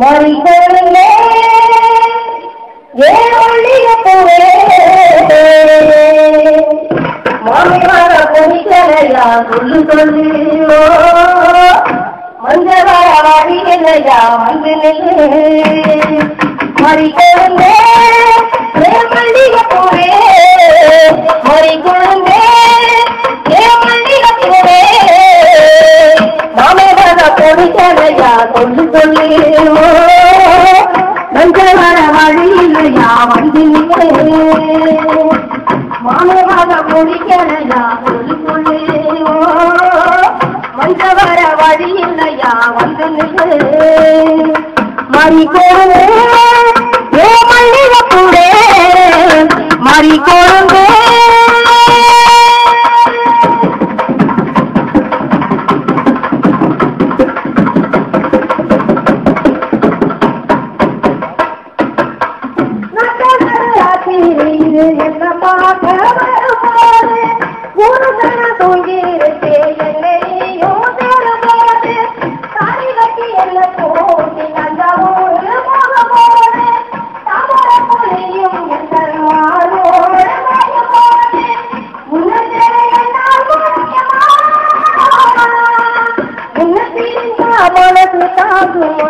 மறிக்கொழுந்தே ஏன் ஒளிய போவே மாமி வர பொறிக்கலையா சொல்லு சொல்லு ஓ, மஞ்ச வர வழி இல்லையா வந்து நில்லு மறிக்கொழுந்தே ஒன்று சொல்லு சொல்லு வர வழி இல்லையா வந்து நில்லு முடிக்கலையா சொல்லு சொல்லு ஓ, மஞ்ச வர வழி இல்லையா வந்து நில்லு ஏ மல்லிகப்பூரே மறிக்கோ மறிக்கோடு என்ன பார்க்க ஒரு தர என்னையும் தாடி கட்டி என்ன போட்டி அந்த ஊரு தவற புலியும் மனசு தாங்குமா?